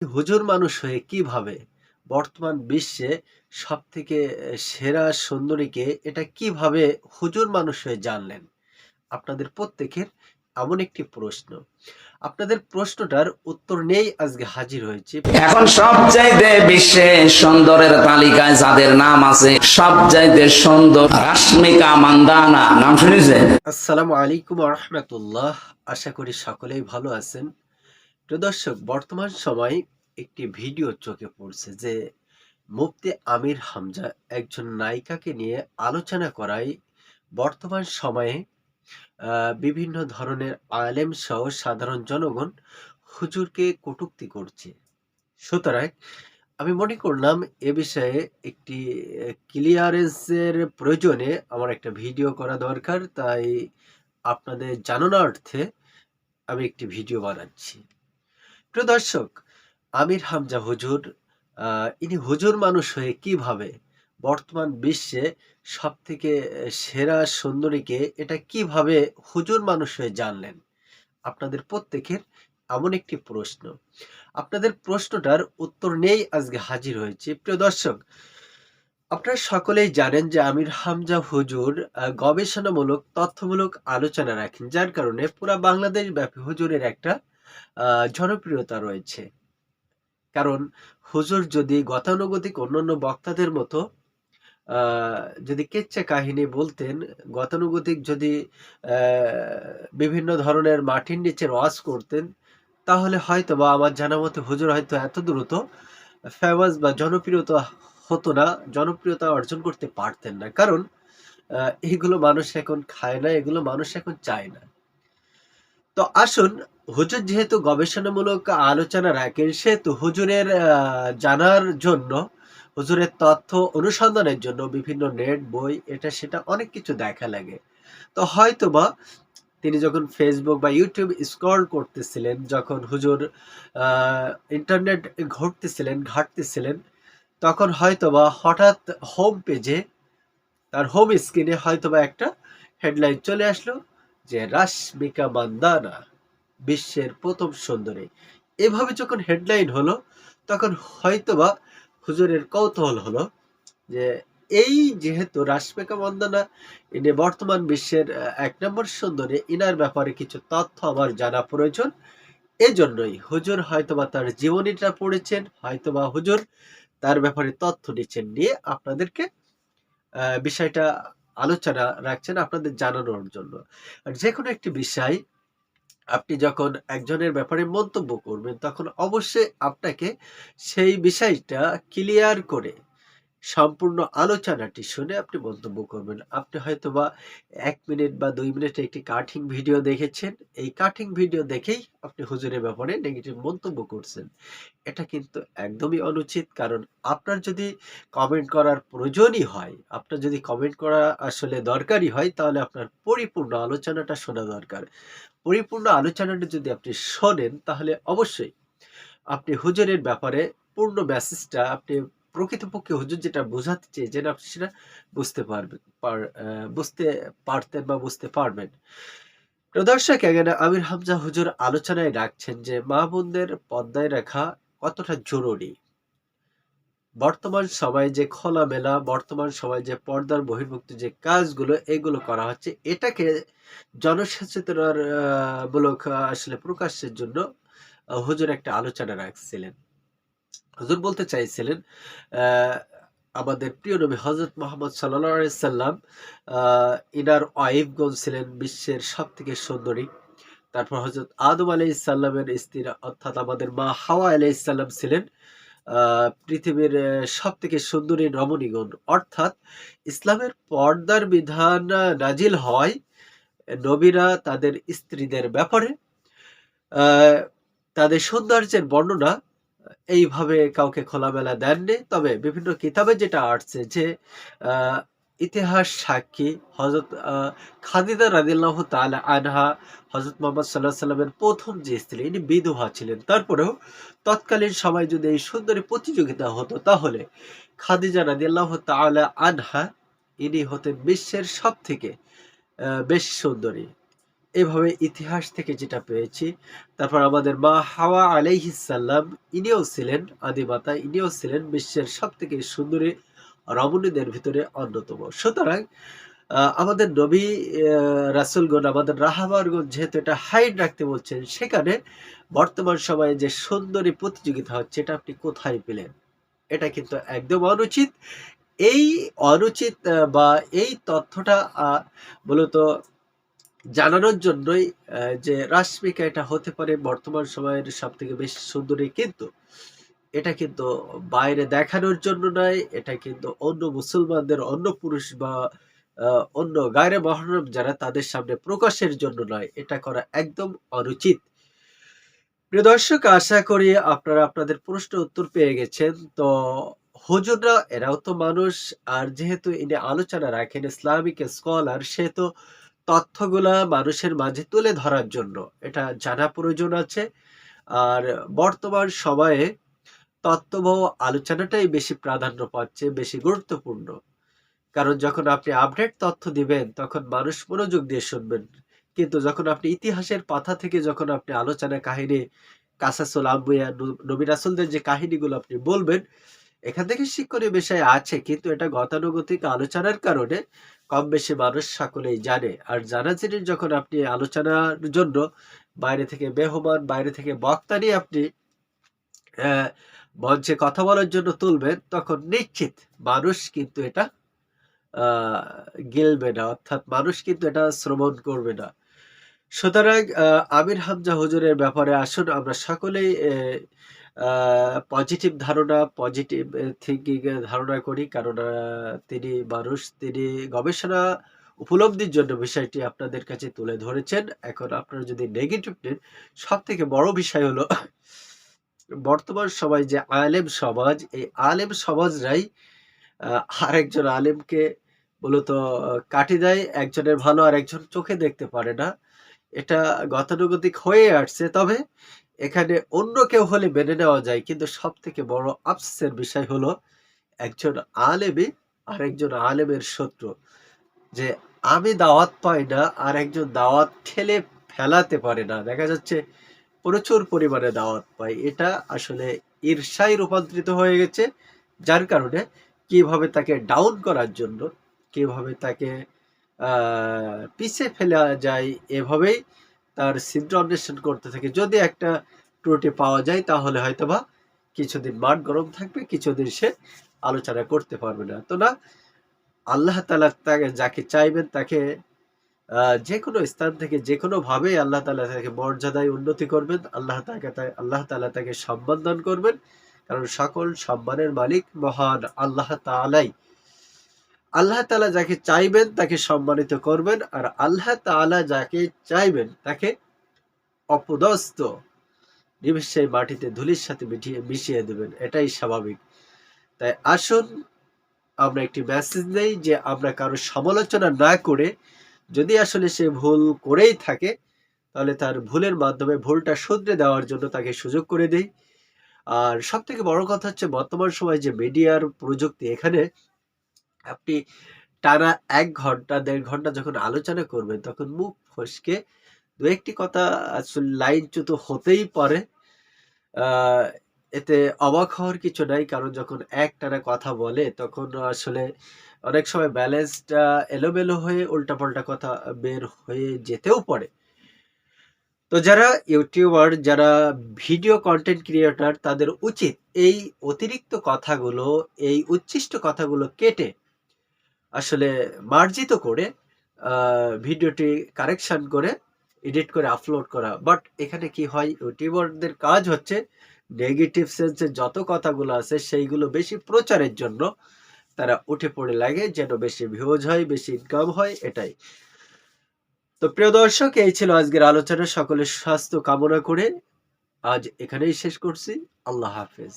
হুজুর মানুষ হয়ে কীভাবে বর্তমান বিশ্বে সব থেকে সেরা সুন্দরীকে এটা কীভাবে হুজুর মানুষ হয়ে জানলেন? আপনাদের প্রত্যেকের এমন একটি প্রশ্ন। আপনাদের প্রশ্নটার উত্তর নিয়েই আজকে হাজির হয়েছে এখন সবচাইতে বিশ্বে সুন্দরের তালিকায় যাদের নাম আছে সবচাইতে সুন্দর রাশ্মিকা মান্দানা নাম শুনেছেন আসসালামু আলাইকুম ওয়া রাহমাতুল্লাহ। আশা করি সকলেই ভালো আছেন। প্রিয় দর্শক, বর্তমান সময়ে একটি ভিডিও চোখে পড়ছে যে মুফতি আমির হামজা একজন নায়িকাকে নিয়ে আলোচনা করায় বর্তমান সময়ে বিভিন্ন ধরনের আলেম সহ সাধারণ জনগণ হুজুরকে কটূক্তি করছে। সুতরাং আমি মনে করলাম এ বিষয়ে একটি ক্লিয়ারেন্সের প্রয়োজনে আমার একটা ভিডিও করা দরকার, তাই আপনাদের জানানোর্থে আমি একটি ভিডিও বানাচ্ছি। প্রিয় দর্শক, আমির হামজা হুজুর ইনি হুজুর মানুষ হয়ে কীভাবে বর্তমান বিশ্বে সব থেকে সেরা সুন্দরীকে এটা কীভাবে হুজুর মানুষ হয়ে জানলেন? আপনাদের প্রত্যেকের এমন একটি প্রশ্ন। আপনাদের প্রশ্নটার উত্তর নেই আজকে হাজির হয়েছে। প্রিয় দর্শক, আপনারা সকলেই জানেন যে আমির হামজা হুজুর গবেষণামূলক, তথ্যমূলক আলোচনা রাখেন, যার কারণে পুরা বাংলাদেশ ব্যাপী হুজুরের একটা জনপ্রিয়তা রয়েছে। কারণ হুজুর যদি গতানুগতিক অন্যান্য বক্তাদের মতো যদি কেচ্চা কাহিনী বলতেন, গতানুগতিক যদি বিভিন্ন ধরনের মাটির নিচে ওয়াজ করতেন, তাহলে হয়তো বা আমার জানা মতে হুজুর হয়তো এত দ্রুত ফেমাস বা জনপ্রিয়তা হতো না, জনপ্রিয়তা অর্জন করতে পারতেন না। কারণ এগুলো মানুষ এখন খায় না, এগুলো মানুষ এখন চায় না। তো আসুন হুজুর যেহেতু গবেষণামূলক আলোচনা রাখেন, সেহেতু হুজুরের জানার জন্য, হুজুরের তথ্য অনুসন্ধানের জন্য বিভিন্ন নেট, বই, এটা সেটা অনেক কিছু দেখা লাগে। তো হয়তোবা তিনি যখন ফেসবুক বা ইউটিউব স্ক্রল করতেছিলেন, যখন হুজুর ইন্টারনেট ঘটতেছিলেন ঘাঁটতেছিলেন, তখন হয়তোবা হঠাৎ হোম পেজে তার হোম স্ক্রিনে হয়তোবা একটা হেডলাইন চলে আসলো যে, রাশমিকা মান্দানা। বিশ্বের প্রথম সুন্দরী। এভাবে যখন হেডলাইন হলো, তখন হয়তোবা হুজুরের কৌতূহল হলো যে এই যেহেতু রাশমিকা মন্দানা ইনি বর্তমান বিশ্বের এক নম্বর সুন্দরী, ইনার ব্যাপারে কিছু তথ্য আমার জানা প্রয়োজন। এজন্যই হুজুর হয়তোবা তার জীবনীটা পড়েছেন, হয়তোবা হুজুর তার ব্যাপারে তথ্য নিচ্ছেন নিয়ে আপনাদেরকে বিষয়টা আলোচনা রাখছেন আপনাদের জানানোর জন্য। আর যে কোনো একটি বিষয় আপনি যখন একজনের ব্যাপারে মন্তব্য করবেন, তখন অবশ্যই আপনাকে সেই বিষয়টা ক্লিয়ার করে সম্পূর্ণ আলোচনাটি শুনে আপনি মন্তব্য করবেন। আপনি হয়তোবা এক মিনিট বা দুই মিনিটের একটি কাটিং ভিডিও দেখেছেন। এই কাটিং ভিডিও দেখেই আপনি হুজুরের ব্যাপারে নেগেটিভ মন্তব্য করছেন। এটা কিন্তু একদমই অনুচিত, কারণ আপনার যদি কমেন্ট করার প্রয়োজনই হয়, আপনার যদি কমেন্ট করা আসলে দরকারই হয়, তাহলে আপনার পরিপূর্ণ আলোচনাটা শোনা দরকার। পরিপূর্ণ আলোচনাটি যদি আপনি শোনেন, তাহলে অবশ্যই আপনি হুজুরের ব্যাপারে পূর্ণ মেসেজটা আপনি প্রকৃতপক্ষে হুজুর যেটা বোঝাতে চেয়েছেন, আপনি সেটা বুঝতে পারবেন বুঝতে পারতেন বা বুঝতে পারবেন। দর্শক, এখানে আমির হামজা হুজুর আলোচনায় রাখছেন যে মা বোনদের পর্দায় রাখা কতটা জরুরি? বর্তমান সময়ে যে খোলামেলা, বর্তমান সময়ে যে পর্দার বহির্ভুক্ত যে কাজগুলো, এগুলো করা হচ্ছে, এটাকে জনসচেতনার মূলক আসলে প্রকাশের জন্য হুজুর একটা আলোচনা রাখছিলেন। হুজুর বলতে চাইছিলেন আমাদের প্রিয় নবী হজরত মোহাম্মদ সাল্লাহ সাল্লাম ইনার ওয়াইফগণ ছিলেন বিশ্বের সব থেকে সুন্দরী। তারপর হজরত আদম আলাই ইসাল্লামের স্ত্রী, অর্থাৎ আমাদের মা হাওয়া আলাই ইসাল্লাম ছিলেন। পৃথিবীর সব থেকে সুন্দরী রমণীগণ। অর্থাৎ ইসলামের পর্দার বিধান নাজিল হয় নবীরা তাদের স্ত্রীদের ব্যাপারে। তাদের সৌন্দর্যের বর্ণনা এইভাবে কাউকে খোলামেলা দেননি। তবে বিভিন্ন কিতাবে যেটা আসছে যে ইতিহাস সাক্ষী হজরত খাদিদা রাদিল্লাহ তাআলা আনহা হজরত মোহাম্মদ সাল্লাহ সাল্লামের প্রথম যে স্ত্রী, ইনি বিধবা ছিলেন। তারপরেও তৎকালীন সময় যদি এই সুন্দরী প্রতিযোগিতা হতো, তাহলে খাদিজা রাদিল্লাহ তাআলা আনহা, ইনি হতেন বিশ্বের সব থেকে বেশি সুন্দরী। এভাবে ইতিহাস থেকে যেটা পেয়েছি, তারপর আমাদের মা হাওয়া আলাইহিসাল্লাম ইনিও ছিলেন আদিমাতা, ইনিও ছিলেন বিশ্বের সব থেকে সুন্দরী রমণীদের ভিতরে অন্যতম। সুতরাং আমাদের নবী রাসূলগণ, আমাদের রাহাবারগণ যেহেতু এটা হাইড রাখতে বলছেন, সেখানে বর্তমান সময়ে যে সুন্দরী প্রতিযোগিতা হচ্ছে, এটা আপনি কোথায় পেলেন? এটা কিন্তু একদম অনুচিত। এই অনুচিত বা এই তথ্যটা মূলত জানানোর জন্যই যে রাশ্মিকা এটা হতে পারে বর্তমান সময়ের সব থেকে বেশি সুন্দরী, কিন্তু এটা কিন্তু বাইরে দেখানোর জন্য নয়, এটা কিন্তু অন্য মুসলমানদের, অন্য পুরুষ বা অন্য গায়রে মহরম যারা তাদের সামনে প্রকাশের জন্য নয়, এটা করা একদম অনুচিত। প্রিয় দর্শক, আশা করি আপনারা আপনাদের প্রশ্ন উত্তর পেয়ে গেছেন। তো হুজুররা, এরাও তো মানুষ, আর যেহেতু ইনি আলোচনা রাখেন ইসলামিক স্কলার, সে তো তথ্যগুলা মানুষের মাঝে তুলে ধরার জন্য, এটা জানা প্রয়োজন আছে। আর বর্তমান সময়ে তত্ত্ববহ আলোচনাটাই বেশি প্রাধান্য পাচ্ছে, বেশি গুরুত্বপূর্ণ। কারণ যখন আপনি আপডেট তথ্য দিবেন, তখন মানুষ মনোযোগ দিয়ে শুনবেন। কিন্তু যখন আপনি ইতিহাসের পাতা থেকে যখন আপনি আলোচনা কাহিনী, কাসাসুল আম্বুয়া নবী রাসুলদের যে কাহিনীগুলো আপনি বলবেন, এখান থেকে শিক্ষণীয় বিষয় আছে। কিন্তু এটা গতানুগতিক আলোচনার কারণে কম বেশি মানুষ সকলেই জানে। আর জানা জিনিস, যখন আপনি আলোচনার জন্য বাইরে থেকে মেহমান, বাইরে থেকে বক্তা নিয়ে আপনি মঞ্চে কথা বলার জন্য তুলবেন, তখন নিশ্চিত মানুষ কিন্তু এটা গিলবে না, অর্থাৎ মানুষ কিন্তু এটা শ্রবণ করবে না। সুতরাং আমির হামজা হুজুরের ব্যাপারে আসুন, আমরা সকলেই পজিটিভ ধারণা পজিটিভ থিঙ্কিং ধারণা করি, কারণ তিনি মানুষ, তিনি গবেষণা উপলব্ধির জন্য বিষয়টি আপনাদের কাছে তুলে ধরেছেন। এখন আপনারা যদি নেগেটিভ নেন সব থেকে বড় বিষয় হলো বর্তমান সময় যে আলেম সমাজ, এই আলেম সমাজরাই আরেকজন আলেমকে মূলত কাটি দেয়। একজনের ভালো আর একজন চোখে দেখতে পারে না। এটা গতানুগতিক হয়ে আসছে। তবে এখানে অন্য কেউ হলে মেনে নেওয়া যায়। কিন্তু সব থেকে বড় আফসোসের বিষয় হলো একজন আলেমে আর একজন আলেমের শত্রু। যে আমি দাওয়াত পাই না আর একজন দাওয়াত ঠেলে ফেলাতে পারে না। দেখা যাচ্ছে প্রচুর পরিমাণে দাওয়াত পাই এটা আসলে ঈর্ষায় রূপান্তরিত হয়ে গেছে, যার কারণে কীভাবে তাকে ডাউন করার জন্য, কীভাবে তাকে পিছে ফেলা যায়, এভাবেই তার ছিদ্র অন্বেষণ করতে থাকে। যদি একটা ত্রুটি পাওয়া যায়, তাহলে হয়তো হয়তোবা কিছুদিন মাঠ গরম থাকবে, কিছুদিন সে আলোচনা করতে পারবে না। তো না, আল্লাহ তালা তাকে যাকে চাইবেন, তাকে যে কোনো স্থান থেকে যে কোনো ভাবে আল্লাহ তালা তাকে মর্যাদায় উন্নতি করবেন, আল্লাহ তাকে আল্লাহ তালা তাকে সম্মান দান করবেন। কারণ সকল সম্মানের মালিক মহান আল্লাহ তালাই আল্লাহ তালা যাকে চাইবেন তাকে সম্মানিত করবেন আর আল্লাহ তাআলা যাকে চাইবেন তাকে অপদস্থ। নিমিষেই মাটিতে ধুলির সাথে মিটিয়ে মিশিয়ে দেবেন, এটাই স্বাভাবিক। তাই আসুন, আমরা একটি মেসেজ নেই যে আমরা কারও সমালোচনা না করে যদি আসলে সে ভুল করেই থাকে, তাহলে তার ভুলের মাধ্যমে ভুলটা শুধরে দেওয়ার জন্য তাকে সুযোগ করে দেই। আর সব থেকে বড় কথা হচ্ছে, বর্তমান সময় যে মিডিয়ার প্রযুক্তি, এখানে আপনি টানা এক ঘণ্টা, দেড় ঘণ্টা যখন আলোচনা করবেন, তখন মুখ ফসকে দু একটি কথা আসলে লাইনচ্যুত হতেই পারে। এতে অবাক হওয়ার কিছু নাই, কারণ যখন এক টানা কথা বলে, তখন আসলে অনেক সময় ব্যালেন্সটা এলোমেলো হয়ে উল্টাপাল্টা কথা বের হয়ে যেতেও পারে। তো যারা ইউটিউবার, যারা ভিডিও কন্টেন্ট ক্রিয়েটার তাদের উচিত এই অতিরিক্ত কথাগুলো, এই উচ্ছিষ্ট কথাগুলো কেটে আসলে মার্জিত করে ভিডিওটি কারেকশন করে এডিট করে আপলোড করা। বাট এখানে কি হয়, ইউটিউবারদের কাজ হচ্ছে নেগেটিভ সেন্সে যত কথাগুলো আছে, সেইগুলো বেশি প্রচারের জন্য তারা উঠে পড়ে লাগে, যেন বেশি ভিউজ হয়, বেশি ইনকাম হয়, এটাই। তো প্রিয় দর্শক, এই ছিল আজকের আলোচনা। সকলের স্বাস্থ্য কামনা করে আজ এখানেই শেষ করছি। আল্লাহ হাফেজ।